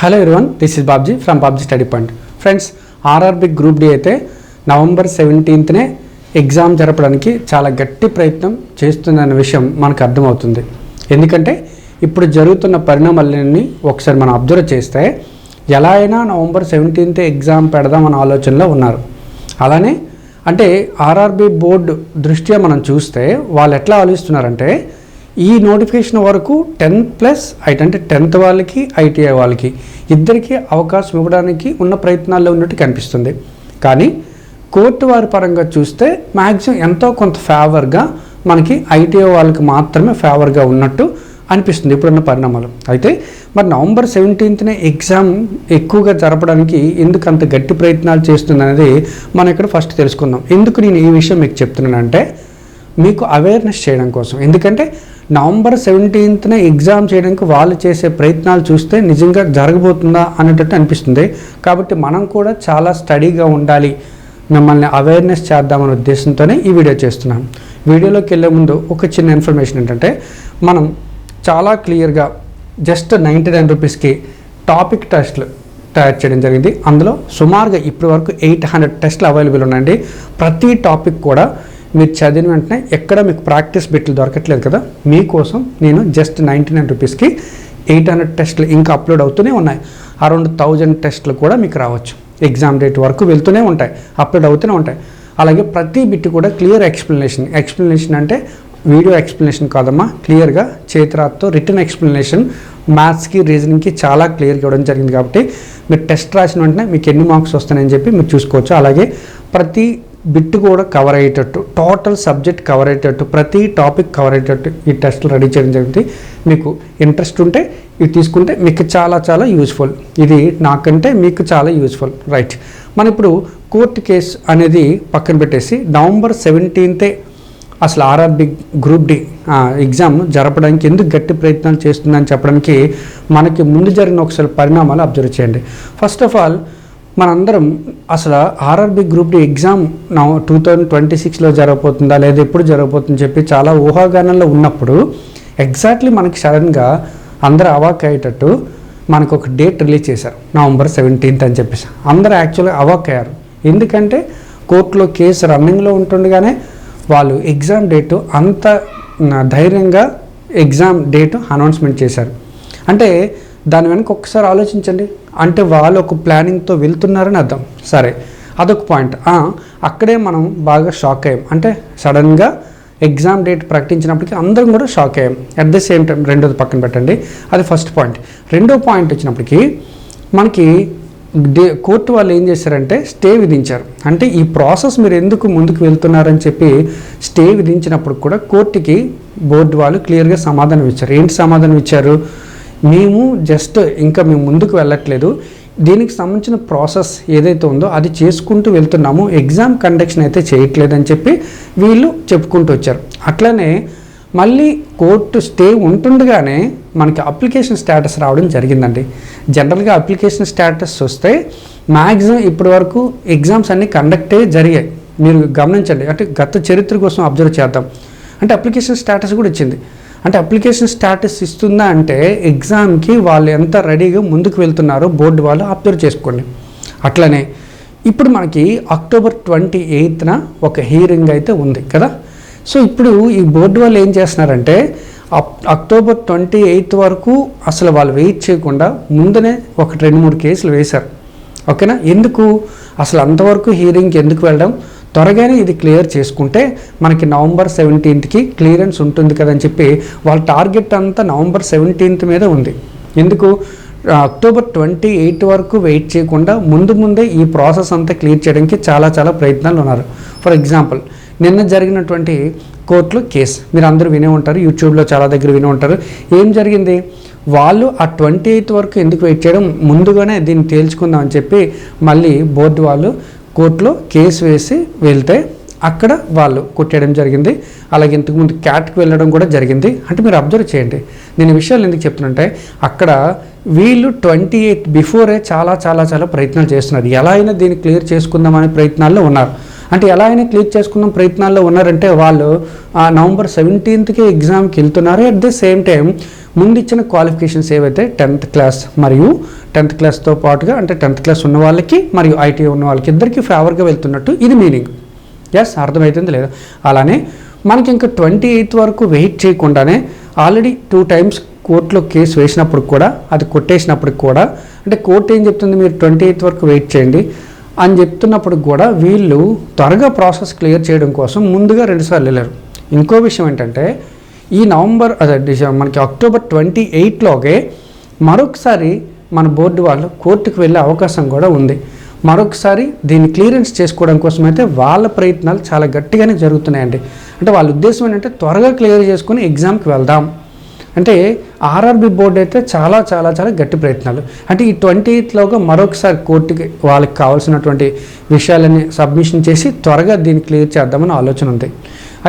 Hello everyone this is Babji from Babji study point friends RRB group D అయితే November సెవెంటీన్త్నే exam జరపడానికి చాలా గట్టి ప్రయత్నం చేస్తుందన్న విషయం మనకు అర్థమవుతుంది. ఎందుకంటే ఇప్పుడు జరుగుతున్న పరిణామాలన్నీ ఒకసారి మనం అబ్జర్వ్ చేస్తే ఎలా అయినా నవంబర్ సెవెంటీన్త్ ఎగ్జామ్ పెడదామన్న ఆలోచనలో ఉన్నారు. అలానే అంటే ఆర్ఆర్బి బోర్డు దృష్ట్యా మనం చూస్తే వాళ్ళు ఎట్లా ఆలోచిస్తున్నారంటే ఈ నోటిఫికేషన్ వరకు టెన్ ప్లస్ ఐటీ అంటే టెన్త్ వాళ్ళకి ఐటీఐ వాళ్ళకి ఇద్దరికి అవకాశం ఇవ్వడానికి ఉన్న ప్రయత్నాల్లో ఉన్నట్టు కనిపిస్తుంది. కానీ కోర్టు వారి పరంగా చూస్తే మ్యాక్సిమం ఎంతో కొంత ఫేవర్గా మనకి ఐటీఐ వాళ్ళకి మాత్రమే ఫేవర్గా ఉన్నట్టు అనిపిస్తుంది ఇప్పుడున్న పరిణామాలు. అయితే మరి నవంబర్ సెవెంటీన్త్నే ఎగ్జామ్ ఎక్కువగా జరపడానికి ఎందుకు అంత గట్టి ప్రయత్నాలు చేస్తుంది అనేది మనం ఇక్కడ ఫస్ట్ తెలుసుకుందాం. ఎందుకు నేను ఈ విషయం మీకు చెప్తున్నానంటే మీకు అవేర్నెస్ చేయడం కోసం. ఎందుకంటే నవంబర్ సెవెంటీన్త్న ఎగ్జామ్ చేయడానికి వాళ్ళు చేసే ప్రయత్నాలు చూస్తే నిజంగా జరగబోతుందా అనేటట్టు అనిపిస్తుంది. కాబట్టి మనం కూడా చాలా స్టడీగా ఉండాలి. మిమ్మల్ని అవేర్నెస్ చేద్దామనే ఉద్దేశంతోనే ఈ వీడియో చేస్తున్నాం. వీడియోలోకి వెళ్ళే ముందు ఒక చిన్న ఇన్ఫర్మేషన్ ఏంటంటే మనం చాలా క్లియర్గా జస్ట్ నైంటీ నైన్ రూపీస్కి టాపిక్ టెస్ట్లు తయారు చేయడం జరిగింది. అందులో సుమారుగా ఇప్పటి వరకు ఎయిట్ హండ్రెడ్ టెస్ట్లు అవైలబుల్ ఉన్నాయండి. ప్రతి టాపిక్ కూడా మీరు చదివిన వెంటనే ఎక్కడ మీకు ప్రాక్టీస్ బిట్లు దొరకట్లేదు కదా మీకోసం నేను జస్ట్ నైంటీ నైన్ రూపీస్కి ఎయిట్ హండ్రెడ్ టెస్ట్లు ఇంకా అప్లోడ్ అవుతూనే ఉన్నాయి. అరౌండ్ థౌజండ్ టెస్ట్లు కూడా మీకు రావచ్చు. ఎగ్జామ్ డేట్ వరకు వెళ్తూనే ఉంటాయి అప్లోడ్ అవుతూనే ఉంటాయి. అలాగే ప్రతి బిట్ కూడా క్లియర్ ఎక్స్ప్లెనేషన్ ఎక్స్ప్లెనేషన్ అంటే వీడియో ఎక్స్ప్లెనేషన్ కాదమ్మా క్లియర్గా చేతిరాత్తో రిటర్న్ ఎక్స్ప్లెనేషన్ మ్యాథ్స్కి రీజనింగ్కి చాలా క్లియర్గా ఇవ్వడం జరిగింది కాబట్టి మీరు టెస్ట్ రాసిన వెంటనే మీకు ఎన్ని మార్క్స్ వస్తాయని చెప్పి మీరు చూసుకోవచ్చు. అలాగే ప్రతి బిట్ కూడా కవర్ అయ్యేటట్టు టోటల్ సబ్జెక్ట్ కవర్ అయ్యేటట్టు ప్రతి టాపిక్ కవర్ అయ్యేటట్టు ఈ టెస్ట్లు రెడీ చేయడం జరిగింది. మీకు ఇంట్రెస్ట్ ఉంటే ఇది తీసుకుంటే మీకు చాలా చాలా యూజ్ఫుల్ ఇది నాకంటే మీకు చాలా యూజ్ఫుల్ రైట్ మనం ఇప్పుడు కోర్టు కేసు అనేది పక్కన పెట్టేసి నవంబర్ సెవెంటీన్తే అసలు ఆర్ఆర్బి గ్రూప్ డి ఎగ్జామ్ జరపడానికి ఎందుకు గట్టి ప్రయత్నాలు చేస్తుందని చెప్పడానికి మనకి ముందు జరిగిన ఒకసారి పరిణామాలు అబ్జర్వ్ చేయండి. ఫస్ట్ ఆఫ్ ఆల్ మనందరం అసలు ఆర్ఆర్బి గ్రూప్ డి ఎగ్జామ్ నా టూ థౌజండ్ ట్వంటీ సిక్స్లో జరగబోతుందా లేదా ఎప్పుడు జరగబోతుందని చెప్పి చాలా ఊహాగానంలో ఉన్నప్పుడు ఎగ్జాక్ట్లీ మనకి సడన్గా అందరూ అవాక్ అయ్యేటట్టు మనకు ఒక డేట్ రిలీజ్ చేశారు నవంబర్ సెవెంటీన్త్ అని చెప్పేసి. అందరూ యాక్చువల్గా అవాక్ అయ్యారు. ఎందుకంటే కోర్టులో కేసు రన్నింగ్లో ఉంటుండగానే వాళ్ళు ఎగ్జామ్ డేటు అంత ధైర్యంగా ఎగ్జామ్ డేటు అనౌన్స్మెంట్ చేశారు. అంటే దాని వెనక ఒక్కసారి ఆలోచించండి. అంటే వాళ్ళు ఒక ప్లానింగ్తో వెళ్తున్నారని అర్థం. సరే అదొక పాయింట్ అక్కడే మనం బాగా షాక్ అయ్యాం. అంటే సడన్గా ఎగ్జామ్ డేట్ ప్రకటించినప్పటికీ అందరం కూడా షాక్ అయ్యాం. అట్ ద సేమ్ టైం రెండోది పక్కన పెట్టండి. అది ఫస్ట్ పాయింట్ రెండో పాయింట్ వచ్చినప్పటికీ మనకి డే కోర్టు వాళ్ళు ఏం చేశారంటే స్టే విధించారు. అంటే ఈ ప్రాసెస్ మీరు ఎందుకు ముందుకు వెళ్తున్నారని చెప్పి స్టే విధించినప్పుడు కూడా కోర్టుకి బోర్డు వాళ్ళు క్లియర్గా సమాధానం ఇచ్చారు. ఏంటి సమాధానం ఇచ్చారు? మేము జస్ట్ ఇంకా మేము ముందుకు వెళ్ళట్లేదు. దీనికి సంబంధించిన ప్రాసెస్ ఏదైతే ఉందో అది చేసుకుంటూ వెళ్తున్నాము. ఎగ్జామ్ కండక్షన్ అయితే చేయట్లేదని చెప్పి వీళ్ళు చెప్పుకుంటూ వచ్చారు. అట్లనే మళ్ళీ కోర్టు స్టే ఉంటుండగానే మనకి అప్లికేషన్ స్టేటస్ రావడం జరిగిందండి. జనరల్గా అప్లికేషన్ స్టేటస్ వస్తే మ్యాక్సిమం ఇప్పటి వరకు ఎగ్జామ్స్ అన్నీ కండక్టే జరిగాయి. మీరు గమనించండి. అంటే గత చరిత్ర కోసం అబ్జర్వ్ చేద్దాం. అంటే అప్లికేషన్ స్టేటస్ కూడా ఇచ్చింది. అంటే అప్లికేషన్ స్టేటస్ ఇస్తుందా అంటే ఎగ్జామ్కి వాళ్ళు ఎంత రెడీగా ముందుకు వెళ్తున్నారో బోర్డు వాళ్ళు అబ్జర్వ్ చేసుకోండి. అట్లనే ఇప్పుడు మనకి అక్టోబర్ ట్వంటీ ఎయిత్న ఒక హీరింగ్ అయితే ఉంది కదా. సో ఇప్పుడు ఈ బోర్డు వాళ్ళు ఏం చేస్తున్నారంటే అక్టోబర్ ట్వంటీ ఎయిత్ వరకు అసలు వాళ్ళు వెయిట్ చేయకుండా ముందునే ఒక రెండు మూడు కేసులు వేశారు. ఓకేనా? ఎందుకు? అసలు అంతవరకు హీరింగ్కి ఎందుకు వెళ్ళడం? త్వరగానే ఇది క్లియర్ చేసుకుంటే మనకి నవంబర్ సెవెంటీన్త్కి క్లియరెన్స్ ఉంటుంది కదని చెప్పి వాళ్ళ టార్గెట్ అంతా నవంబర్ సెవెంటీన్త్ మీద ఉంది. ఎందుకు? అక్టోబర్ ట్వంటీ ఎయిట్ వరకు వెయిట్ చేయకుండా ముందు ముందే ఈ ప్రాసెస్ అంతా క్లియర్ చేయడానికి చాలా చాలా ప్రయత్నాలు ఉన్నారు. ఫర్ ఎగ్జాంపుల్ నిన్న జరిగినటువంటి కోర్టులో కేసు. మీరు అందరూ వినే ఉంటారు యూట్యూబ్లో చాలా దగ్గర వినే ఉంటారు. ఏం జరిగింది? వాళ్ళు ఆ ట్వంటీ ఎయిత్ వరకు ఎందుకు వెయిట్ చేయడం? ముందుగానే దీన్ని తేల్చుకుందాం అని చెప్పి మళ్ళీ బోర్డు వాళ్ళు కోర్టులో కేసు వేసి వెళ్తే అక్కడ వాళ్ళు కొట్టేయడం జరిగింది. అలాగే ఇంతకుముందు క్యాట్కి వెళ్ళడం కూడా జరిగింది. అంటే మీరు అబ్జర్వ్ చేయండి. నేను విషయాలు ఎందుకు చెప్తున్నంటే అక్కడ వీళ్ళు ట్వంటీ ఎయిట్ బిఫోరే చాలా చాలా చాలా ప్రయత్నాలు చేస్తున్నారు. ఎలా అయినా దీన్ని క్లియర్ చేసుకుందామనే ప్రయత్నాల్లో ఉన్నారు. అంటే ఎలా అయినా క్లియర్ చేసుకున్న ప్రయత్నాల్లో ఉన్నారంటే వాళ్ళు ఆ నవంబర్ సెవెంటీన్త్కి ఎగ్జామ్కి వెళ్తున్నారు. అట్ ది సేమ్ టైం ముందు ఇచ్చిన క్వాలిఫికేషన్స్ ఏవైతే టెన్త్ క్లాస్ మరియు టెన్త్ క్లాస్తో పాటుగా అంటే టెన్త్ క్లాస్ ఉన్న వాళ్ళకి మరియు ఐటీఐ ఉన్న వాళ్ళకి ఇద్దరికి ఫేవర్గా వెళ్తున్నట్టు ఇది మీనింగ్ ఎస్ అర్థమవుతుంది లేదా? అలానే మనకి ఇంకా ట్వంటీ ఎయిత్ వరకు వెయిట్ చేయకుండానే ఆల్రెడీ టూ టైమ్స్ కోర్టులో కేసు వేసినప్పుడు కూడా అది కొట్టేసినప్పుడు కూడా అంటే కోర్టు ఏం చెప్తుంది? మీరు ట్వంటీ ఎయిత్ వరకు వెయిట్ చేయండి. అని చెప్తున్నప్పుడు కూడా వీళ్ళు త్వరగా ప్రాసెస్ క్లియర్ చేయడం కోసం ముందుగా రెండుసార్లు వెళ్ళారు. ఇంకో విషయం ఏంటంటే ఈ నవంబర్ అదే డిసెంబర్ మనకి అక్టోబర్ ట్వంటీ ఎయిట్లోగే మరొకసారి మన బోర్డు వాళ్ళు కోర్టుకు వెళ్ళే అవకాశం కూడా ఉంది. మరొకసారి దీన్ని క్లియరెన్స్ చేసుకోవడం కోసం అయితే వాళ్ళ ప్రయత్నాలు చాలా గట్టిగానే జరుగుతున్నాయండి. అంటే వాళ్ళ ఉద్దేశం ఏంటంటే త్వరగా క్లియర్ చేసుకుని ఎగ్జామ్కి వెళ్దాం. అంటే ఆర్ఆర్బి బోర్డు అయితే చాలా చాలా చాలా గట్టి ప్రయత్నాలు. అంటే ఈ ట్వంటీ ఎయిత్లోగా మరొకసారి కోర్టుకి వాళ్ళకి కావాల్సినటువంటి విషయాలని సబ్మిషన్ చేసి త్వరగా దీన్ని క్లియర్ చేద్దామని ఆలోచన ఉంది.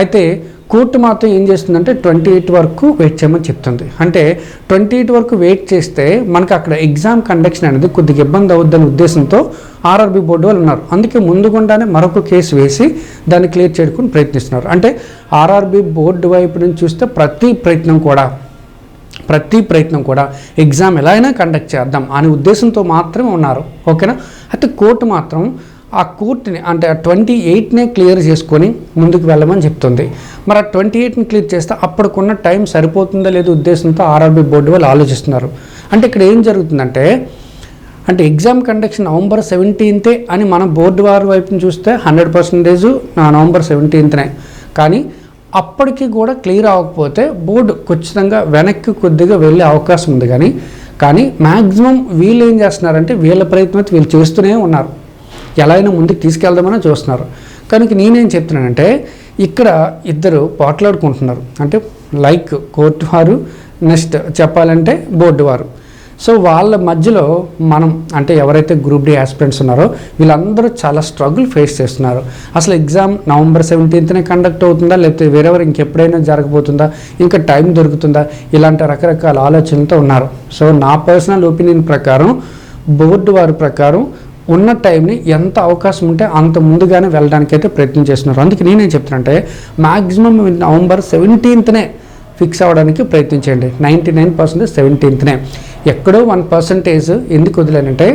అయితే కోర్టు మాత్రం ఏం చేస్తుందంటే ట్వంటీ ఎయిట్ వరకు వెయిట్ చేయమని చెప్తుంది. అంటే ట్వంటీ ఎయిట్ వరకు వెయిట్ చేస్తే మనకు అక్కడ ఎగ్జామ్ కండక్షన్ అనేది కొద్దిగా ఇబ్బంది అవుద్దనే ఉద్దేశంతో ఆర్ఆర్బి బోర్డు వాళ్ళు ఉన్నారు. అందుకే ముందుగుండానే మరొక కేసు వేసి దాన్ని క్లియర్ చేయడానికి ప్రయత్నిస్తున్నారు. అంటే ఆర్ఆర్బి బోర్డు వైపు నుంచి చూస్తే ప్రతి ప్రయత్నం కూడా ప్రతి ప్రయత్నం కూడా ఎగ్జామ్ ఎలా అయినా కండక్ట్ చేద్దాం అనే ఉద్దేశంతో మాత్రమే ఉన్నారు. ఓకేనా? అయితే కోర్టు మాత్రం ఆ కోర్టుని అంటే ఆ ట్వంటీ ఎయిట్నే క్లియర్ చేసుకొని ముందుకు వెళ్ళమని చెప్తుంది. మరి ఆ ట్వంటీ ఎయిట్ని క్లియర్ చేస్తే అప్పటికున్న టైం సరిపోతుందా లేదో ఉద్దేశంతో ఆర్ఆర్బీ బోర్డు వాళ్ళు ఆలోచిస్తున్నారు. అంటే ఇక్కడ ఏం జరుగుతుందంటే అంటే ఎగ్జామ్ కండక్షన్ నవంబర్ సెవెంటీన్తే అని మన బోర్డు వారి వైపుని చూస్తే హండ్రెడ్ పర్సెంటేజ్ నవంబర్ సెవెంటీన్త్నే. కానీ అప్పటికి కూడా క్లియర్ అవ్వకపోతే బోర్డు ఖచ్చితంగా వెనక్కి కొద్దిగా వెళ్ళే అవకాశం ఉంది కానీ కానీ మ్యాక్సిమం వీళ్ళు ఏం చేస్తున్నారంటే వీళ్ళ ప్రయత్నం అయితే వీళ్ళు చేస్తూనే ఉన్నారు. ఎలా అయినా ముందుకు తీసుకెళ్దామని చూస్తున్నారు. కనుక నేనేం చెప్తున్నానంటే ఇక్కడ ఇద్దరు పోట్లాడుకుంటున్నారు. అంటే లైక్ కోర్టు వారు నెక్స్ట్ చెప్పాలంటే బోర్డు వారు. సో వాళ్ళ మధ్యలో మనం అంటే ఎవరైతే గ్రూప్ డి ఆస్పిరెంట్స్ ఉన్నారో వీళ్ళందరూ చాలా స్ట్రగుల్ ఫేస్ చేస్తున్నారు. అసలు ఎగ్జామ్ నవంబర్ సెవెంటీన్త్నే కండక్ట్ అవుతుందా? లేకపోతే వేరెవరు ఇంకెప్పుడైనా జరగబోతుందా? ఇంకా టైం దొరుకుతుందా? ఇలాంటి రకరకాల ఆలోచనలతో ఉన్నారు. సో నా పర్సనల్ ఒపీనియన్ ప్రకారం బోర్డు వారి ప్రకారం ఉన్న టైంని ఎంత అవకాశం ఉంటే అంత ముందుగానే వెళ్ళడానికి అయితే ప్రయత్నం చేస్తున్నారు. అందుకే నేనేం చెప్తున్నానంటే మ్యాక్సిమం నవంబర్ సెవెంటీన్త్నే ఫిక్స్ అవ్వడానికి ప్రయత్నించండి నైంటీ నైన్ పర్సెంటేజ్ సెవెంటీన్త్నే ఎక్కడో వన్ పర్సంటేజ్ ఎందుకు వదిలేనంటే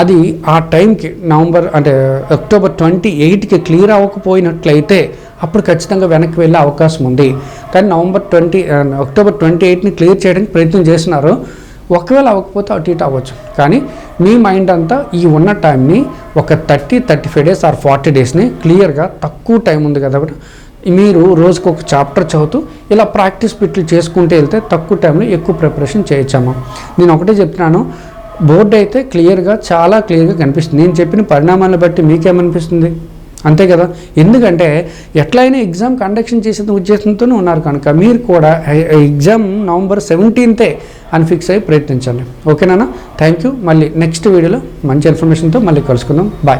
అది ఆ టైంకి నవంబర్ అంటే అక్టోబర్ ట్వంటీ ఎయిట్కి క్లియర్ అవ్వకపోయినట్లయితే అప్పుడు ఖచ్చితంగా వెనక్కి వెళ్ళే అవకాశం ఉంది. కానీ నవంబర్ ట్వంటీ అక్టోబర్ ట్వంటీ ఎయిట్ని క్లియర్ చేయడానికి ప్రయత్నం చేస్తున్నారు. ఒకవేళ అవ్వకపోతే అటు ఇటు అవ్వచ్చు. కానీ మీ మైండ్ అంతా ఈ ఉన్న టైంని ఒక thirty thirty five days or forty డేస్ని క్లియర్గా తక్కువ టైం ఉంది కదా. మీరు రోజుకు ఒక చాప్టర్ చదువుతూ ఇలా ప్రాక్టీస్ బిట్లు చేసుకుంటూ వెళ్తే తక్కువ టైంలో ఎక్కువ ప్రిపరేషన్ చేయొచ్చమ్మా. నేను ఒకటే చెప్తున్నాను బోర్డు అయితే క్లియర్గా చాలా క్లియర్గా కనిపిస్తుంది. నేను చెప్పిన పరిణామాలను బట్టి మీకేమనిపిస్తుంది? అంతే కదా? ఎందుకంటే ఎట్లయినా ఎగ్జామ్ కండక్షన్ చేసే ఉద్దేశంతోనే ఉన్నారు కనుక మీరు కూడా ఎగ్జామ్ నవంబర్ సెవెంటీన్తే అని ఫిక్స్ అయ్యి ప్రయత్నించండి. ఓకేనా థ్యాంక్ యూ. మళ్ళీ నెక్స్ట్ వీడియోలో మంచి ఇన్ఫర్మేషన్తో మళ్ళీ కలుసుకుందాం. బాయ్.